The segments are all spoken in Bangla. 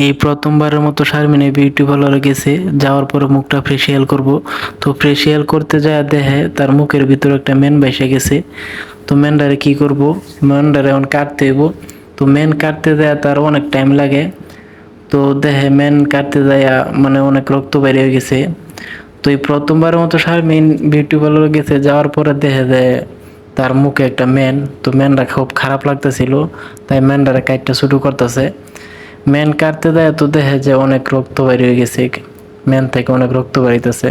এই প্রথমবারের মতো শারমিনে বিউটি পার্লারে গেছে। যাওয়ার পরে মুখটা ফেসিয়াল করব। তো ফেসিয়াল করতে যায় দেখে তার মুখের ভিতরে একটা মেন বাইসে গেছে। তো মেনডারে কি করব? মেনডারে এখন কাটতে হইব। তো মেন কাটতে যায় তার অনেক টাইম লাগে। তো দেখে মেন কাটতে যায় মানে অনেক রক্ত বের হয়ে গেছে। তো এই প্রথমবারের মতো শারমিন বিউটি পার্লারে গেছে। যাওয়ার পরে দেখে দেয় তার মুখে একটা মেন তো মেনটা খুব খারাপ লাগতেছিল। তাই মেনটারে কাটটা শুরু করতেছে। মেন কাটতে দেয় তো দেখে যে অনেক রক্ত বের হয়ে গেছে ম্যান থেকে অনেক রক্ত বেরিতেছে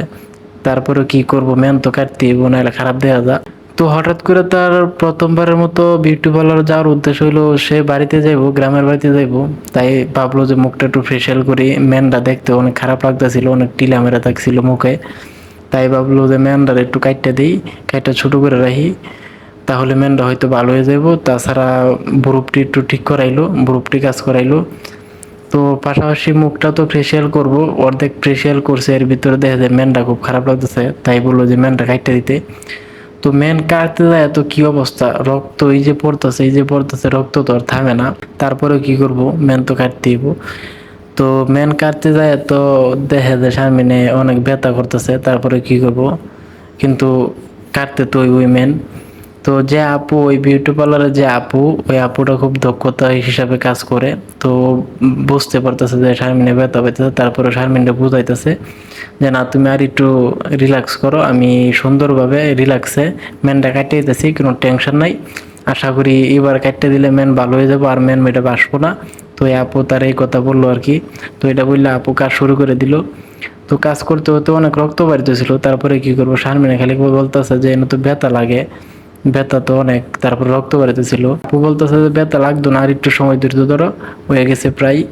তারপরে কি করব? ম্যান তো কাটতে হইব, নাহলে খারাপ দেখা যা। তো হঠাৎ করে তার প্রথমবারের মতো বিউটি পার্লার যাওয়ার উদ্দেশ্য হলো সে বাড়িতে যাইবো, গ্রামের বাড়িতে যাইবো। তাই ভাবলো যে মুখটা একটু ফেসিয়াল করি। ম্যানটা দেখতে অনেক খারাপ লাগতেছিল, অনেক টিলা মেরা থাকছিল মুখে। তাই ভাবলো যে মেনটার একটু কাটটা দিই কাটটা ছোট করে রাখি। তাহলে মেনটা হয়তো ভালো হয়ে যাব তাছাড়া বুরুপটি একটু ঠিক করাইলো বুরুপটি কাজ করাইলো। তো পাশাপাশি মুখটা তো ফেসিয়াল করব, অর্ধেক ফেসিয়াল করছে, এর ভিতরে দেখা যায় মেনটা খুব খারাপ লাগতেছে, তাই বলল যে মেনটা কাটতে দিতে। তো মেন কাটতে যায় তো কি অবস্থা? রক্ত এই যে পড়তেছে, এই যে পড়তেছে, রক্ত তো আর থামে না। তারপরে কি করব? মেন তো কাটতে দিব। তো মেন কাটতে যায় তো দেখে যে সামনে অনেক ব্যথা করতেছে, তারপরে কি করব? কিন্তু কাটতে তো ওই মেন তো যে আপু, ওই বিউটি পার্লারে যে আপু, ওই আপুটা খুব দক্ষতা হিসাবে কাজ করে। তো বুঝতে পারতেছে যে শারমিনে ব্যথা পেতেছে তারপরে শারমিনটা বুঝাইতেছে যে, না, তুমি আর একটু রিল্যাক্স করো, আমি সুন্দরভাবে রিল্যাক্সে ম্যানটা কাটিয়ে দিতেছি, কোনো টেনশন নাই। আশা করি এবার কাটতে দিলে ম্যান ভালো হয়ে যাব, আর ম্যান মেয়েটা বাসবো না। তো এই আপু তার এই কথা বলল আর কি। তো এটা বললে আপু কাজ শুরু করে দিল। তো কাজ করতে হতে অনেক রক্ত বাড়িতেছিল, তারপরে কি করব? শারমিনে খালি বলতেছে যে, এনে তো ব্যথা লাগে। ব্যথা তো অনেক, তারপর রক্ত বাড়িতেছিল আপু বলতেছে যে, ব্যথা লাগতো না, আর একটু সময় ধৈর্য ধরো। হয়ে গেছে প্রায়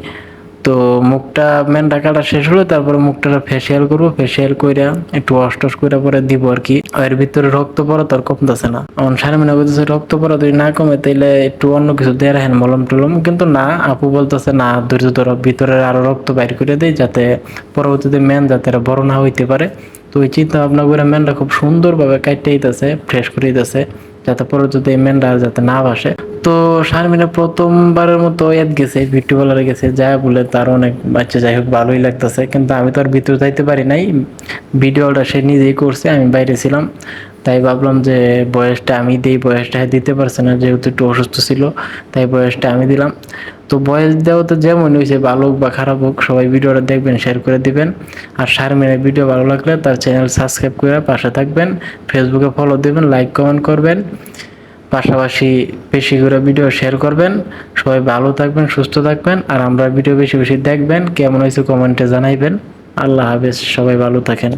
তো মুখটা মেনটা কাটা শেষ হলো, তারপরে মুখটা ফেসিয়াল করব ফেসিয়াল কইরা একটু অস্টস করে পরে দিব আর কি। এর ভিতরে রক্ত পড়া তো আর কমতেছে না। এখন সাড়ে মনে করতেছে রক্ত পড়া যদি না কমে তাইলে একটু অন্য কিছু দিয়ে রাখেন, মলম টলম। কিন্তু না, আপু বলতেছে, না, ধৈর্য ধরো, ভিতরে আরও রক্ত বাইর করে দেয় যাতে পরবর্তীতে মেন যাতে বড় না হইতে পারে। তো ওই চিন্তা ভাবনা করে মেনটা খুব সুন্দরভাবে কাটতে দিতেছে ফ্রেশ করে দিতেছে, যাতে পরবর্তীতে এই মেনটা যাতে না ভাসে। তো শারমিনা প্রথমবারের মতো এদ গেছে বিউটি পার্লারে গেছে, যা বলে তার অনেক বাচ্চা যাই হোক ভালোই লাগতেছে, কিন্তু আমি তো আর ভিতরে যাইতে পারি নাই। ভিডিওটা সে নিজেই করছে, আমি বাইরে ছিলাম। তাই ভাবলাম যে বয়সটা আমি দিই, বয়সটা দিতে পারছে না, যেহেতু একটু অসুস্থ ছিল, তাই বয়সটা আমি দিলাম। তো বয়স দেওয়া তো যেমন হয়েছে ভালো হোক বা খারাপ হোক, সবাই ভিডিওটা দেখবেন শেয়ার করে দিবেন। আর শারমিনের ভিডিও ভালো লাগলে তার চ্যানেল সাবস্ক্রাইব করে পাশে থাকবেন ফেসবুকে ফলো দেবেন লাইক কমেন্ট করবেন। পাশাপাশি বেশি করে ভিডিও শেয়ার করবেন। সবাই ভালো থাকবেন, সুস্থ থাকবেন, আর আমরা ভিডিও বেশি বেশি দেখবেন। কেমন হয়েছে কমেন্টে জানাইবেন। আল্লাহ হাফেজ, সবাই ভালো থাকেন।